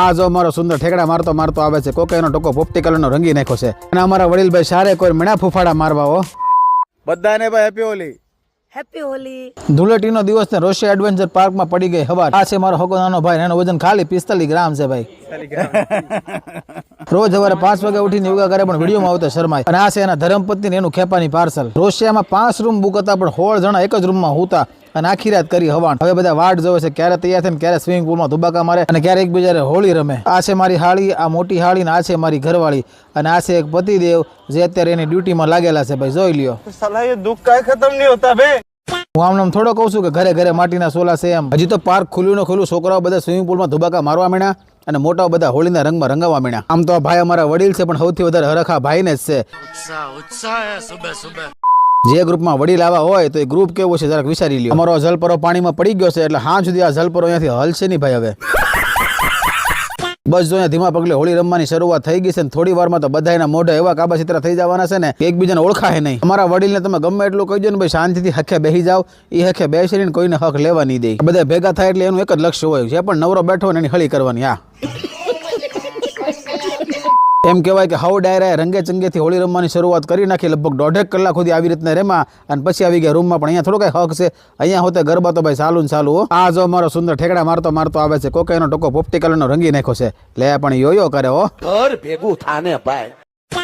આ જો અમારો સુંદર ઠેકડા મારતો મારતો આવે છે કોકાઈનો ટોકો પોપટી કલરનો રંગી નાખ્યો છે. અને અમારા વડીલભાઈ સારે કોઈ મણા ફૂફાડા મારવા હો. બધાને ભાઈ હેપી હોલી. હેપી હોલી. ધૂળેટીનો દિવસ ને રોશી એડવેન્ચર પાર્કમાં પડી ગઈ હવા આ છે મારો હકો નાનો ભાઈ એનો વજન ખાલી પિસ્તાલીસ ગ્રામ છે ભાઈ. રોજ સવારે પાંચ વાગે ઉઠીને યોગા કરે પણ વિડીયોમાં આવતા શર્માય. અને આ છે એના ધર્મપત્ની એનું ખેપાની પાર્સલ. રોશિયામાં પાંચ રૂમ બુક હતા પણ હોળ જણા એક જ રૂમમાં હોતા અને આખી રાત કરી હવાણ હવે બધા વાટ જોવે છે ક્યારે તૈયાર થઈને ક્યારે સ્વિમિંગ પુલમાં ધુબાકા મારે અને ક્યારે એકબીજાને હોળી રમે. આ છે મારી હાળી આ મોટી હાળી ને આ છે મારી ઘરવાળી. અને આ છે એક પતિદેવ જે અત્યારે એની ડ્યુટીમાં લાગેલા છે ભાઈ જોઈ લ્યો. દુઃખ કાંઈ ખતમ નહીં હોતા બે હું આમ થોડો કહું છું કે ઘરે ઘરે માટીના સોલા છે એમ. હજી તો પાર્ક ખુલ્લું ને ખુલ્લું છોકરાઓ બધા સ્વિમિંગ પુલમાં ધુબાકા મારવા માંડ્યા. અને મોટા બધા હોળીના રંગમાં રંગાવા માંડ્યા. આમ તો આ ભાઈ અમારા વડીલ છે પણ સૌથી વધારે હરખા ભાઈને જ છે. જે ગ્રુપમાં વડીલ આવા હોય તો એ ગ્રુપ કેવું છે જરાક વિચારી લ્યો. અમારો જલપરો પાણીમાં પડી ગયો છે એટલે હા સુધી આ જલપરો અહીંયાથી હલશે નહીં ભાઈ હવે. બસ જો ધીમા પગલે હોળી રમવાની શરૂઆત થઈ ગઈ છે ને થોડી વારમાં તો બધા એના મોઢે એવા કાબા ચિત્ર થઈ જવાના છે ને એકબીજાને ઓળખાય નહીં. અમારા વડીલને તમે ગમે એટલું કહી દો ને ભાઈ શાંતિથી હખે બેસી જાઓ એ હખે બેસીને કોઈને હક લેવા નહીં દે. બધા ભેગા થાય એટલે એનું એક જ લક્ષ્ય હોય જે પણ નવરો બેઠો ને એની હળી કરવાની હા. એમ કહેવાય કે હવ ડાયરાએ રંગે ચંગેથી હોળી રમવાની શરૂઆત કરી નાખી, લગભગ દોઢેક કલાક સુધી આવી રીતના રેમા અને પછી આવી ગયા રૂમમાં. પણ અહીંયા થોડો કઈ હક છે. અહીંયા હોતે ગરબા તો ભાઈ સાલું સાલું આ જો મારો સુંદર ઠેકડા મારતો મારતો આવે છે, કોકાઈનો ટકો પોપ્ટિકલનો રંગી નાખ્યો છે. લે પણ યો યો કરે હો. ઘર ભેગું થાને ભાઈ.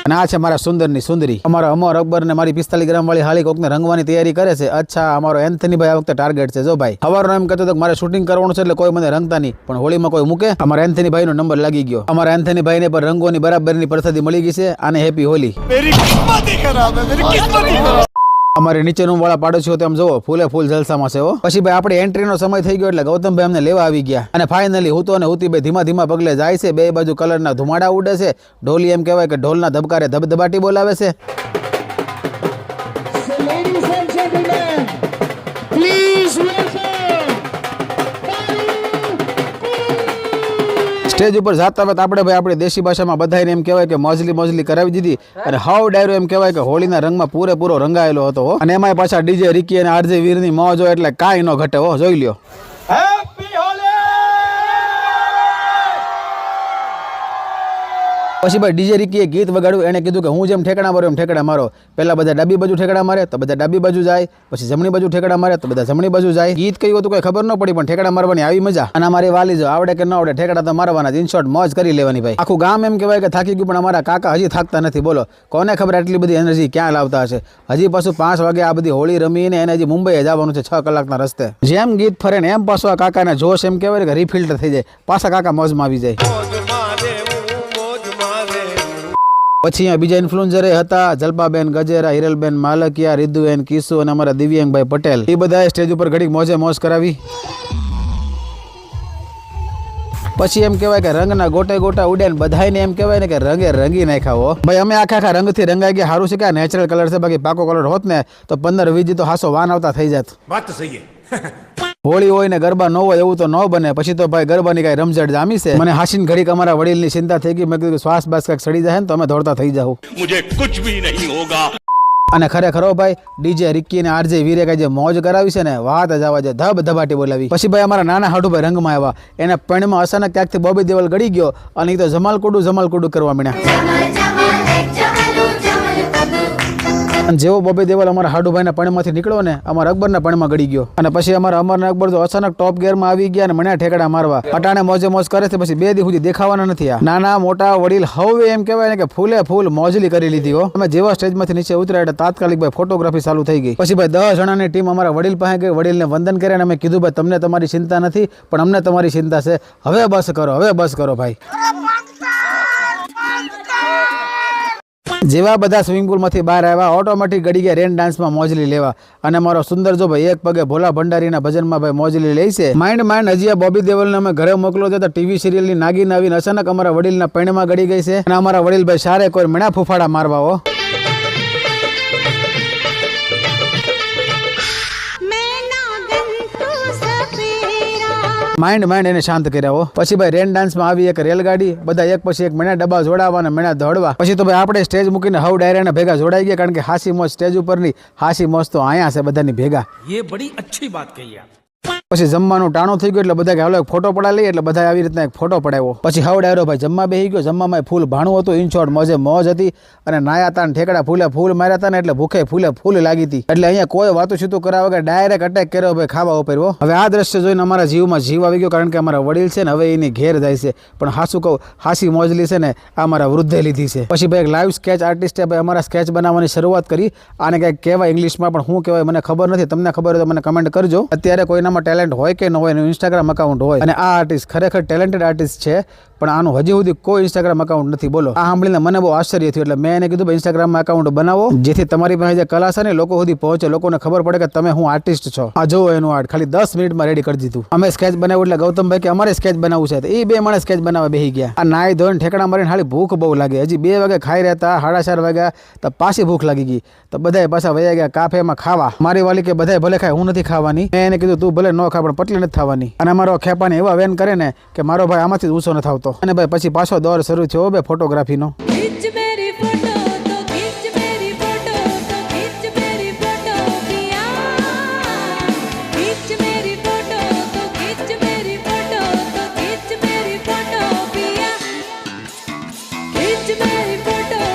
અને આ છે મારા સુંદરની સુંદરી. અમારા અમર અકબર ને મારી પિસ્તાલીસ ગ્રામ વાળી હાલી કોકને રંગવાની તૈયારી કરે છે. અચ્છા, અમારો એન્થની ભાઈ આ વખતે ટાર્ગેટ છે. જો ભાઈ, સવારનો એમ કહેતો હતો મારે શૂટિંગ કરવાનું છે એટલે કોઈ મને રંગતા નહીં. પણ હોળીમાં કોઈ મૂકે? અમારા એન્થની ભાઈનો નંબર લાગી ગયો. અમારા એન્થની ભાઈને પર રંગોની બરાબરની પ્રસાદી મળી ગઈ છે. આને હેપી હોલી. અમારે નીચેનું વાળા પાડોશીઓ તેમ જુઓ, ફૂલે ફૂલ જલસામાં છે પછી ભાઈ, આપણે એન્ટ્રીનો સમય થઈ ગયો એટલે ગૌતમભાઈ અમને લેવા આવી ગયા. અને ફાઇનલી હું અને હુતી ભાઈ ધીમા ધીમા પગલે જાય છે, બે બાજુ કલરના ધુમાડા ઉડે છે. ઢોલી એમ કહેવાય કે ઢોલના ધબકારે ધબધબાટી બોલાવે છે. સ્ટેજ ઉપર જાતા વખત આપણે ભાઈ આપણી દેશી ભાષામાં બધાને એમ કહેવાય કે મોજલી મોજલી કરાવી દીધી અને હાવ ડાયરો એમ કહેવાય કે હોળીના રંગમાં પૂરેપૂરો રંગાયેલો હતો અને એમાંય પાછા ડીજે, રિકી અને આરજે વીરની મોજ હોય એટલે કાંઈ ન ઘટે હો. જોઈ લ્યો. પછી ભાઈ ડીજે રીકીએ ગીત વગાડ્યું એણે કીધું કે હું જેમ ઠેકડા મારો એમ ઠેકડા મારો. પહેલાં બધા ડાબી બાજુ ઠેકડા મારે, તો બધા ડાબી બાજુ જાય. પછી જમણી બાજુ ઠેકડા મારે, તો બધા જમણી બાજુ જાય. ગીત કયું હતું કંઈ ખબર ન પડી, પણ ઠેકડા મારવાની આવી મજા. અને અમારી વાલી જો આવડે કે ન આવડે, ઠેકડા તો મારવાના જ. શોર્ટ મોજ કરી લેવાની ભાઈ. આખું ગામ એમ કહેવાય કે થાકી ગયું, પણ અમારા કાકા હજી થાકતા નથી. બોલો, કોને ખબર આટલી બધી એનર્જી ક્યાં લાવતા હશે? હજી પાછું પાંચ વાગે આ બધી હોળી રમીને એને હજી મુંબઈ જવાનું છે છ કલાકના રસ્તે. જેમ ગીત ફરે ને એમ પાછું આ કાકાને જોશ એમ કહેવાય કે રિફિલ્ટર થઈ જાય. પાછા કાકા મોજમાં આવી જાય. પછી અહીંયા બીજા ઇન્ફ્લુએન્સર હતા, જલપાબેન, ગજેરા, હિરલબેન, માલકિયા રિદુબેન કિશુ અને અમારા દિવ્યાંગભાઈ પટેલ. એ બધાએ સ્ટેજ ઉપર ઘડીક મોજે મોજ કરાવી. પછી એમ કહેવાય કે રંગના ગોટે ગોટા ઉડે બધાને એમ કહેવાય ને કે રંગે રંગી નાખાવો ભાઈ, અમે આખા આખા રંગથી રંગાઈ ગયા. સારું છે કે નેચરલ કલર છે? બાકી પાકો કલર હોત ને, તો પંદર, વીસ તો હાસો વાન આવતા થઈ જાત. વાત સહી હોળી હોય ને ગરબા ન હોય એવું તો ન બને. પછી તો ભાઈ ગરબાની કાંઈ રમઝટ જામી છે. મને હાસીન ઘડીક અમારા વડીલની ચિંતા થઈ ગઈ. મેં કીધું શ્વાસ બાસ કાંઈક સડી જાય ને તો અમે દોડતા થઈ જાવ મુજે કુછ ભી નહીં હોગા. અને ખરેખરો ભાઈ ડીજે રિક્કી અને આરજે વીરે કાંઈ જે મોજ કરાવી છે ને વાત જ આવા જે ધબ ધબાટી બોલાવી. પછી ભાઈ અમારા નાના હાડુભાઈ રંગમાં આવ્યા. એના પણમાં અચાનક ક્યાંકથી બોબી દેવલ ગળી ગયો અને એ તો જમાલકુડું જમાલકુડું કરવા મીણ્યા જેવો બોબે દેવલ અમારા હાડુભાઈના પણમાંથી નીકળ્યો ને, અમારા અકબરના પણમાં ગળી ગયો. અને પછી અમારા અમરના અકબર તો અચાનક ટોપ ગેરમાં આવી ગયા અને મને ઠેકડા મારવા. અટાણે મોજે મોજ કરે છે, પછી બે દી સુધી દેખાવાના નથી આ. નાના, મોટા, વડીલ હવે એમ કહેવાય ને કે ફૂલે ફૂલ મોજલી કરી લીધી હો. અમે જેવા સ્ટેજમાંથી નીચે ઉતર્યા એટલે તાત્કાલિક ભાઈ ફોટોગ્રાફી ચાલુ થઈ ગઈ. પછી ભાઈ દસ જણાની ટીમ અમારા વડીલ પાસે ગઈ, વડીલને વંદન કર્યા અને અમે કીધું, ભાઈ, તમને તમારી ચિંતા નથી, પણ અમને તમારી ચિંતા છે. હવે બસ કરો, હવે બસ કરો ભાઈ. જેવા બધા સ્વિમિંગ પુલમાંથી બહાર આવ્યા ઓટોમેટિક ગડી ગયા રેન ડાન્સમાં મોજલી લેવા. અને મારો સુંદર જો ભાઈ, એક પગે ભોલા ભંડારીના ભજનમાં ભાઈ મોજલી લે છે. માઇન્ડ માઇન્ડ હજી આ બોબી દેવલને અમે ઘરે મોકલો તો ટીવી સિરિયલની નાગીન આવીને અચાનક અમારા વડીલના પેણમાં ગડી ગઈ છે. અને અમારા વડીલ ભાઈ, સારે કોઈ મેણા ફૂફાડા મારવા માઇન્ડ માઇન્ડ એને શાંત કર્યા હો. પછી ભાઈ રેન ડાન્સમાં આવી એક રેલગાડી, બધા એક પછી એક મેણા ડબ્બા જોડાવા અને મેણા દોડવા. પછી તો ભાઈ આપણે સ્ટેજ મૂકીને હવ ડાયરાના ભેગા જોડાઈ ગયા કારણ કે હાસી મોજ સ્ટેજ ઉપરની, હાસી મોજ તો અહીંયા છે બધાની ભેગા. એ બડી અચ્છી વાત કહી આપ. પછી જમવાનું ટાણો થઈ ગયું એટલે બધા કે હાલો એક ફોટો પડા લઈએ એટલે બધા આવી રીતના એક ફોટો પડાવ્યો. પછી હવડાવ્યો ભાઈ જમવા બેસી ગયો. જમવામાં ફૂલ ભાણું હતું ઇનશોર્ટ મોજે મોજ હતી અને નાયા હતા ઠેકડા ફૂલે ફૂલ માર્યા હતા ને એટલે ભૂખે ફૂલે ફૂલ લાગી હતી. એટલે અહીંયા કોઈ વાતું છૂતું કરાવે કે ડાયરેક્ટ અટેક કર્યો. ભાઈ ખાવા ઉપર હવે આ દ્રશ્ય જોઈને અમારા જીવમાં જીવ આવી ગયો કારણ કે અમારા વડીલ છે ને હવે એની ઘેર જાય છે. પણ હાસું કહું, હાસી મોજલી છે ને આ અમારા વૃદ્ધે લીધી છે. પછી ભાઈ એક લાઈવ સ્કેચ આર્ટિસ્ટે ભાઈ અમારા સ્કેચ બનાવવાની શરૂઆત કરી. આને કંઈક કહેવાય ઇંગ્લિશમાં પણ હું કહેવાય મને ખબર નથી. તમને ખબર હોય તો મને કમેન્ટ કરજો. અત્યારે કોઈનામાં ટેલેન્ટ હોય કે ન હોય એનું ઇન્સ્ટાગ્રામ અકાઉન્ટ હોય. અને આ આર્ટિસ્ટ ખરેખર ટેલેન્ટેડ આર્ટિસ્ટ છે. પણ આનું હજી સુધી કોઈ ઇન્સ્ટાગ્રામ અકાઉન્ટ નથી. બોલો. આ સાંભળીને મને બહુ આશ્ચર્ય થયું. એટલે મેં એને કીધું, ભાઈ ઇન્સ્ટાગ્રામમાં બનાવો, જેથી તમારી પાસે જે કલા છે ને લોકો સુધી પહોંચે. લોકોને ખબર પડે કે તમે હું આર્ટિસ્ટ છો. આ જોવો એનું આર્ટ ખાલી દસ મિનિટમાં રેડી કરી દીધું. અમે સ્કેચ બનાવ્યું એટલે ગૌતમભાઈ કે, અમારે સ્કેચ બનાવવું છે. એ બે માણસ સ્કેચ બનાવવા બેસી ગયા. આ નાય ધોઈને ઠેકડા મારીને ખાલી ભૂખ બહુ લાગે. હજી બે વાગે ખાઈ રહેતા સાડા ચાર વાગ્યા, તો પાછી ભૂખ લાગી ગઈ. તો બધાય પાછા વયા ગયા કાફેમાં ખાવા. મારી વાલી કે, બધાય ભલે ખાય, હું નથી ખાવાની. મેં એને કીધું, તું ભલે ન ખા, પણ પટલી નથી થવાની અને અમારો ખેપાને એવા વેન કરે ને કે, મારો ભાઈ આમાંથી જ ઊંચો નથી આવતો અને ભાઈ પછી પાછો દોર શરૂ થયો બે ફોટોગ્રાફીનો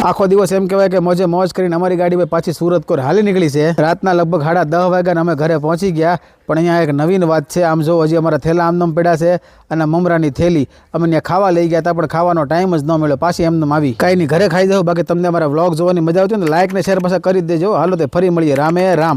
આખો દિવસ એમ કહેવાય કે મોજે મોજ કરીને અમારી ગાડી પાછી સુરત કોર હાલી નીકળી છે. રાતના લગભગ સાડા દસ વાગ્યાને અમે ઘરે પહોંચી ગયા, પણ અહીંયા એક નવીન વાત છે. આમ જો હજી અમારા થેલા આમદમ પડ્યા છે અને મમરાની થેલી. અમે ત્યાં ખાવા લઈ ગયા હતા, પણ ખાવાનો ટાઈમ જ ન મળ્યો. પાછી એમનેમ આવી. કાંઈ નહીં, ઘરે ખાઈ દઉં બાકી તમને અમારા વ્લોગ જોવાની મજા આવતી ને લાઇક ને શેર પાછા કરી દેજો. હાલો તે ફરી મળીએ. રામે રામ.